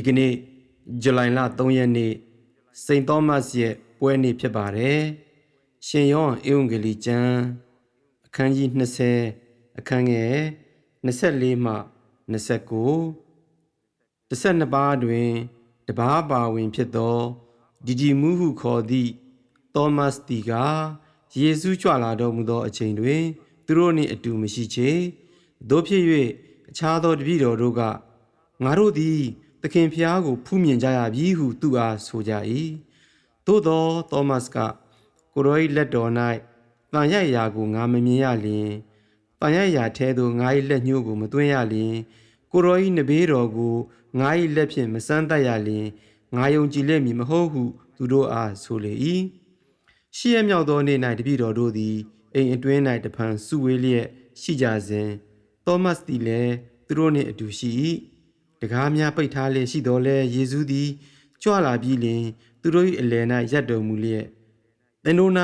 ဒီကနေ့ဇူလိုင်လ3ရက်နေ့စိန်သောမတ်ရဲ့ပွဲနေ့ဖြစ်ပါတယ်။ရှင်ယောဟန်ဧဝံဂေလိကျမ်းအခန်းကြီး20အခန်းငယ်24မှ29တစ်ဆက်နှစ်ပါးတွင်တပါးပါဝင်ဖြစ်သောဒီဒီမူဟုခေါ်သည့်သောမတ်တီကယေရှုကြွလာတော်မူသောအချိန်တွင်သူတို့နှင့်အတူမရှိချေတို့ဖြစ်၍အခြားသောတပည့်တော်တို့ကငါတို့သည် သခင်ဖျားကို ဖူးမြင်ကြရပြီဟုသူအားဆိုကြ၏သို့သောသောမတ်ကကိုရော၏လက်တော်၌တန်ရိုက်ရာကိုငါမမြင်ရလျင်တန်ရိုက်ရာထဲသို့ငါ၏လက်ညှိုးကိုမသွင်းရလျင်ကိုရော၏နဘေးတော်ကိုငါ၏လက်ဖြင့်မစမ်းတတ်ရလျင်ငါယုံကြည်လိမ့်မည်မဟုတ်ဟုသူတို့အားဆိုလေ၏ရှေ့ရမြောက်သောနေ့၌တပည့်တော်တို့သည်အိမ်အတွင်း၌တဖန်စုဝေးလျက်ရှိကြစဉ်သောမတ်သည်လည်းသူတို့နှင့်အတူရှိ၏ တကားများပိတ်ထားလျက်ရှိတော်လဲယေရှုသည်ကြွလာပြီးလျှင် သူတို့၏အလယ်၌ရပ်တော်မူလျက်သင်တို့၌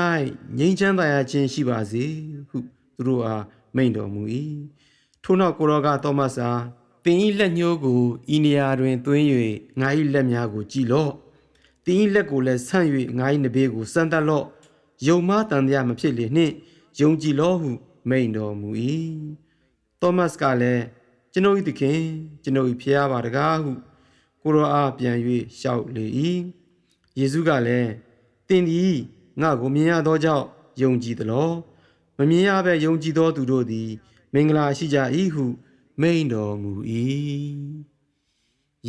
ငြိမ်းချမ်းသာရခြင်းရှိပါစေဟုသူတို့အားမိန့်တော်မူ၏ထို့နောက်ကိုရောကသောမတ်အားသင်၏လက်ညှိုးကိုဤနေရာတွင်သွင်း၍ငါ၏လက်များကိုကြည်လော့သင်၏လက်ကိုလည်းဆန့်၍ငါ၏နဘေးကိုစမ်းသပ်လော့ယုံမတန်တရားမဖြစ်လေနှင့်ယုံကြည်လော့ဟုမိန့်တော်မူ၏သောမတ်ကလည်း ကျွန်ုပ်၏သခင်ကျွန်ုပ်၏ဖျားပါတကားဟုကိုရောအားပြန်၍လျှောက်လေ၏ယေရှုကလည်းသင်သည်ငါကိုမြင်ရသောကြောင့်ယုံကြည်သလောမမြင်ရဘဲယုံကြည်သောသူတို့သည် မင်္ဂလာရှိကြ၏ဟုမိန့်တော်မူ၏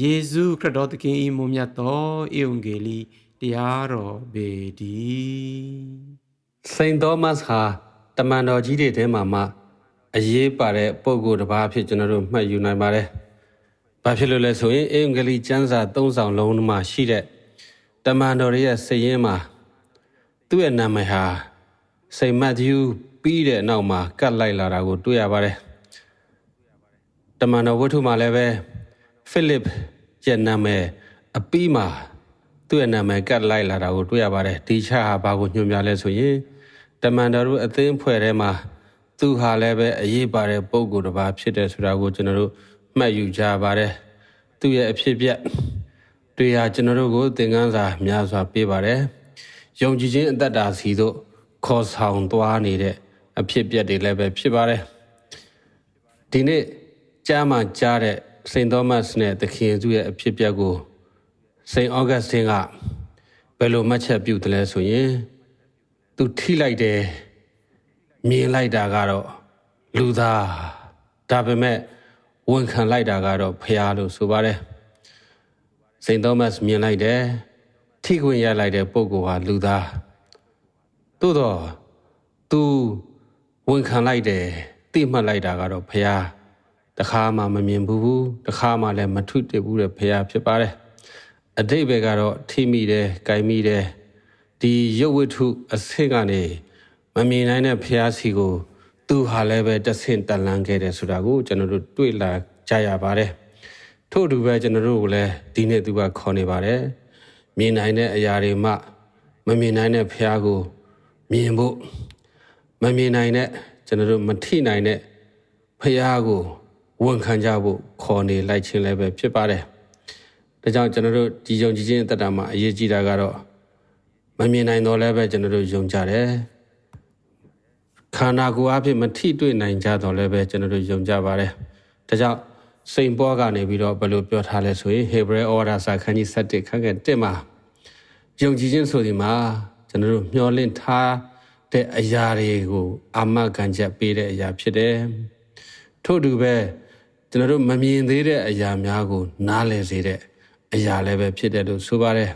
ယေရှုခရစ်တော်သခင်၏မွန်မြတ်သောဧဝံဂေလိတရားတော်ပေတည်းစိန်သောမတ်ဟာတမန်တော်ကြီးတွေထဲမှာမှ အရေးပါတဲ့ပုံကိုယ်တစ်ပါးအဖြစ်ကျွန်တော်တို့မှတ်ယူနိုင်ပါတယ်။ဘာဖြစ်လို့လဲဆိုရင်အင်္ဂလိပ်ကျမ်းစာ၃ဆောင်လုံးမှာရှိတဲ့တမန်တော်ရဲ့စည်ရင်းမှာသူ့ရဲ့နာမည်ဟာစိန်မတ်သျူးပြီးတဲ့နောက်မှာကတ်လိုက်လာတာကိုတွေ့ရပါတယ်။တမန်တော်ဝတ္ထုမှာလည်းပဲဖိလစ်ရဲ့နာမည်အပီးမှာသူ့ရဲ့နာမည်ကတ်လိုက်လာတာကိုတွေ့ရပါတယ်။ဒီချာဟာဘာကိုညွှန်ပြလဲဆိုရင်တမန်တော်တို့အသင်းဖွဲ့ထဲမှာ သူဟာလည်းပဲအရေးပါတဲ့ပုံကိုယ်တစ်ပါးဖြစ်တယ်ဆိုတာကိုကျွန်တော်တို့မှတ်ယူကြပါတယ်။သူ့ရဲ့အဖြစ်အပျက်တွေဟာကျွန်တော်တို့ကိုသင်ခန်းစာများစွာပေးပါတယ်။ယုံကြည်ခြင်းအသက်တာစီတို့ခေါ်ဆောင်သွားနေတဲ့အဖြစ်အပျက်တွေလည်းပဲဖြစ်ပါတယ်။ဒီနေ့ကြားမှကြားတဲ့စိန်သောမတ်နဲ့သခင်ယေရှုရဲ့အဖြစ်အပျက်ကိုစိန်ဩဂတ်စတင်ကဘယ်လိုမှတ်ချက်ပြုတယ်လဲဆိုရင်သူထိလိုက်တယ် မြင်လိုက်တာကတော့လူသားဒါပေမဲ့ဝန်ခံလိုက်တာကတော့ဖះလို့ဆိုပါတယ်စိန်သောမတ်မြင်လိုက်တယ်ထိခွင့်ရလိုက်တဲ့ပုဂ္ဂိုလ်ဟာလူသားသို့တော့သူဝန်ခံလိုက်တယ်သိမှတ်လိုက်တာကတော့ဖះတခါမှမမြင်ဘူးတခါမှလည်းမထုတည်ဘူးတဲ့ဖះဖြစ်ပါတယ်အတိတ်ဘယ်ကတော့ထိမိတယ်၊ကြိုင်မိတယ်ဒီရုပ်ဝတ္ထုအဆင့်ကနေ မမြင်နိုင်တဲ့ဖျားစီကိုသူဟာလည်းပဲတဆင့်တန်လန်းခဲ့တယ်ဆိုတာကိုကျွန်တော်တို့တွေ့လာကြရပါတယ်ထို့အတူပဲကျွန်တော်တို့ကိုလည်းဒီနေ့သူကခေါ်နေပါတယ်မြင်နိုင်တဲ့အရာတွေမှမမြင်နိုင်တဲ့ဖျားကိုမြင်ဖို့မမြင်နိုင်တဲ့ကျွန်တော်တို့မထိနိုင်တဲ့ဖျားကိုဝန်ခံကြဖို့ခေါ်နေလိုက်ခြင်းလည်းပဲဖြစ်ပါတယ်ဒါကြောင့်ကျွန်တော်တို့ဒီယုံကြည်ခြင်းအတ္တမှာအရေးကြီးတာကတော့မမြင်နိုင်တော့လည်းပဲကျွန်တော်တို့ယုံကြတယ် ခန္ဓာကိုယ်အဖြစ်မထိတွေ့နိုင်ကြတော့လည်းပဲကျွန်တော်တို့ယုံကြပါတယ်ဒါကြောင့်စိန်ပေါ်ကနေပြီးတော့ဘယ်လိုပြောထားလဲဆိုရင်ဟေဘရဲဩဝါဒစာခန်းကြီး7ခန်းငယ်1မှာယုံကြည်ခြင်းဆိုဒီမှာကျွန်တော်တို့မျှော်လင့်ထားတဲ့အရာတွေကိုအာမခံချက်ပေးတဲ့အရာဖြစ်တယ်ထို့တူပဲကျွန်တော်တို့မမြင်သေးတဲ့အရာများကို နားလည်စေတဲ့အရာလည်းပဲဖြစ်တယ်လို့ဆိုပါတယ်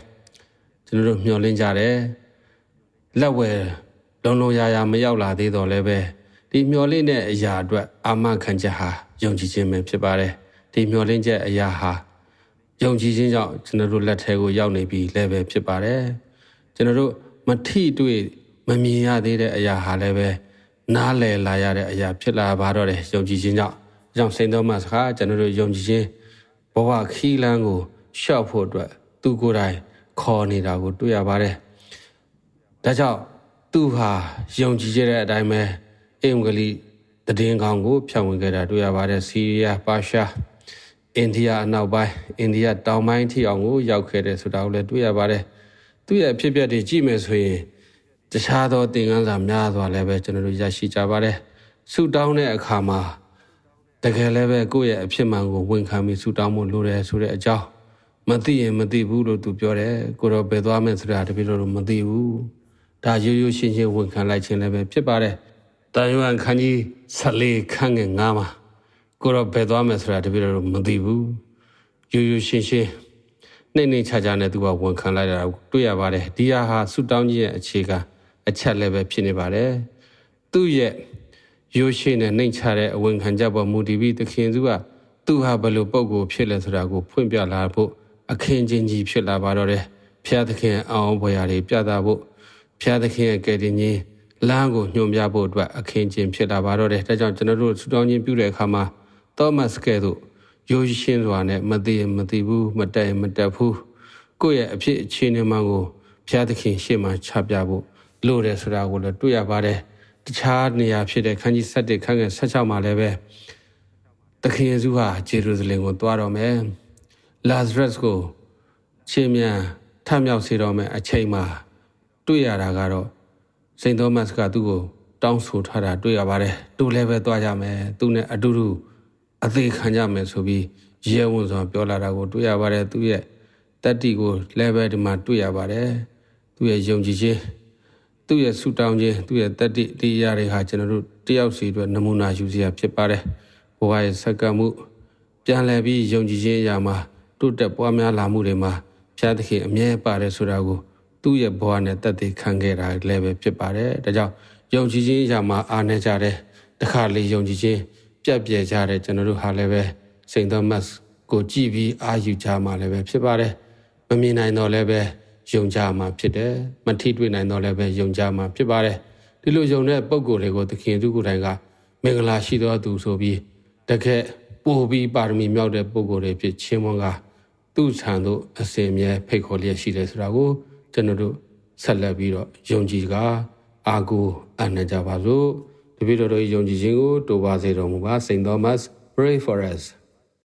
ကျွန်တော်တို့မျှော်လင့်ကြတယ်လက်ဝယ် လုံလုံရာရာမရောက်လာသေးတော့လည်းပဲဒီမျှော်လင့်တဲ့အရာအတွက်အာမခံချက်ဟာယုံကြည်ခြင်းပဲဖြစ်ပါတယ်ဒီမျှော်လင့်ချက်အရာဟာယုံကြည်ခြင်းကြောင့်ကျွန်တော်တို့လက်ထဲကိုရောက်နေပြီလည်းပဲဖြစ်ပါတယ်ကျွန်တော်တို့မထိတွေ့မမြင်ရသေးတဲ့အရာဟာလည်းပဲနားလည်လာရတဲ့အရာဖြစ်လာပါတော့တယ်ယုံကြည်ခြင်းကြောင့်ကြောင့်စိန်တော်မှာစကားကျွန်တော်တို့ယုံကြည်ခြင်းဘဝခီးလန်းကိုရှောက်ဖို့အတွက်သူကိုယ်တိုင်ခေါ်နေတာကိုတွေ့ရပါတယ်။ဒါကြောင့် သူဟာယုံကြည်ကြတဲ့အတိုင်းပဲအင်္ဂလိတည်င်းကောင်းကိုဖြန့်ဝင်ခဲ့တာတွေ့ရပါတယ်။စီးရီးယားပါရှားအိန္ဒိယအနောက်ပိုင်းအိန္ဒိယတောင်ပိုင်းထိအောင်ကိုရောက်ခဲ့တယ်ဆိုတာကိုလည်းတွေ့ရပါတယ်သူရဲ့အဖြစ်အပျက်တွေကြည့်မယ်ဆိုရင်တခြားသောသင်ခန်းစာများစွာလည်းပဲကျွန်တော်တို့ရရှိကြပါတယ်ဆူတောင်းတဲ့အခါမှာတကယ်လည်းပဲကိုယ့်ရဲ့အဖြစ်မှန်ကိုဝန်ခံပြီးဆူတောင်းဖို့လိုတယ်ဆိုတဲ့အကြောင်းမသိရင်မသိဘူးလို့သူပြောတယ်ကိုတော့ဘယ်သွားမယ်ဆိုတာတပည့်တော်တို့မသိဘူး ဒါရိုးရိုးရှင်းရှင်းဝန်ခံလိုက်ခြင်းလည်းပဲဖြစ်ပါတယ်တန်ရွမ်ခန်းကြီး14ခန်းငယ်9မှာကိုတော့ဘယ်သွားမယ်ဆိုတာတပည့်တော်တို့မသိဘူးရိုးရိုးရှင်းရှင်းနှိမ့်နှိမ့်ချာချာနဲ့သူကဝန်ခံလိုက်တာကိုတွေ့ရပါတယ်ဒီဟာဟာဆူတောင်းကြီးရဲ့အခြေခံအချက်လည်းပဲဖြစ်နေပါတယ်သူ့ရဲ့ရိုးရှင်းနဲ့နှိမ့်ချတဲ့အဝန်ခံချက်ပေါ်မူတည်ပြီးသခင်သူကသူဟာဘယ်လိုပုံကိုဖြစ်လဲဆိုတာကိုဖွင့်ပြလာဖို့အခင်းချင်းကြီးဖြစ်လာပါတော့တယ်ဖျားသခင်အောင်ဘွယ်ရာတွေပြသဖို့ ဖျားသခင်ရဲ့ကယ်တင်ခြင်းလမ်းကိုညွှန်ပြဖို့အတွက်အခင်းချင်းဖြစ်လာပါတော့တယ်ဒါကြောင့်ကျွန်တော်တို့ဆူတောင်းခြင်းပြုတဲ့အခါမှာသောမတ်ကဲ့သို့ရိုးရှင်းစွာနဲ့မသိရင်မသိဘူးမတက်ရင်မတက်ဘူးကိုယ့်ရဲ့အဖြစ်အခြေအနေမှန်ကိုဖျားသခင်ရှေ့မှာချပြဖို့လိုတယ်ဆိုတာကိုလည်းတွေ့ရပါတယ်တခြားနေရာဖြစ်တဲ့ခန်းကြီး7ခန်းငယ်16မှာလည်းပဲသခင်ယေရှုဟာဂျေရုဆလင်ကိုတွားတော်မယ်လာဇရက်ကိုချင်းမြန်ထမြောက်စေတော်မယ်အချိန်မှာ တွေ့ရတာကတော့စိန်သောမတ်ကသူ့ကိုတောင်းဆိုထားတာတွေ့ရပါတယ်သူလည်းပဲတွားကြမယ်သူနဲ့အတူတူအသေးခံကြမယ်ဆိုပြီးရဲဝံစွာပြောလာတာကိုတွေ့ရပါတယ်သူရဲ့တတ္တိကိုလည်းပဲဒီမှာတွေ့ရပါတယ်သူရဲ့ယုံကြည်ခြင်းသူ့ရဲ့ဆူတောင်းခြင်းသူ့ရဲ့တတ္တိတရားတွေဟာကျွန်တော်တို့တယောက်စီအတွက်နမူနာယူစရာဖြစ်ပါတယ်ဘဝရဲ့စက္ကမှုပြန်လည်ပြီးယုံကြည်ခြင်းအရာမှာတိုးတက်ပွားများလာမှုတွေမှာဖျားသခင်အမြဲပါတယ်ဆိုတာကို သူ့ရဲ့ဘဝနဲ့တက်တည်ခံခဲ့တာလည်းပဲဖြစ်ပါတယ်ဒါကြောင့်ယုံကြည်ခြင်းအရာမှာအားနေကြတဲ့တခါလေယုံကြည်ခြင်းပြတ်ပြဲကြတဲ့ကျွန်တော်တို့ဟာလည်းပဲစိန်သောမတ်ကိုကြည်ပြီးအာယူကြမှာလည်းပဲဖြစ်ပါတယ်မမြင်နိုင်တော့လည်းပဲယုံကြမှာဖြစ်တယ်မထိတွေ့နိုင်တော့လည်းပဲယုံကြမှာဖြစ်ပါတယ်ဒီလိုယုံတဲ့ပုံကိုယ်တွေကိုသခင်သူကိုယ်တိုင်ကမင်္ဂလာရှိသောသူဆိုပြီးတကယ်ပို့ပြီးပါရမီမြောက်တဲ့ပုံကိုယ်တွေဖြစ်ချင်းမွန်ကသူ့ဆံသို့အစဉ်မြဲဖိတ်ခေါ်လျက်ရှိတယ်ဆိုတာကို ကျွန်တော်တို့ဆက်လက်ပြီးတော့ယုံကြည်ကအာကိုအနကြပါစို့တပည့်တော်တို့ယုံကြည်ခြင်းကိုတိုးပါစေတော်မူပါ Saint Thomas pray for us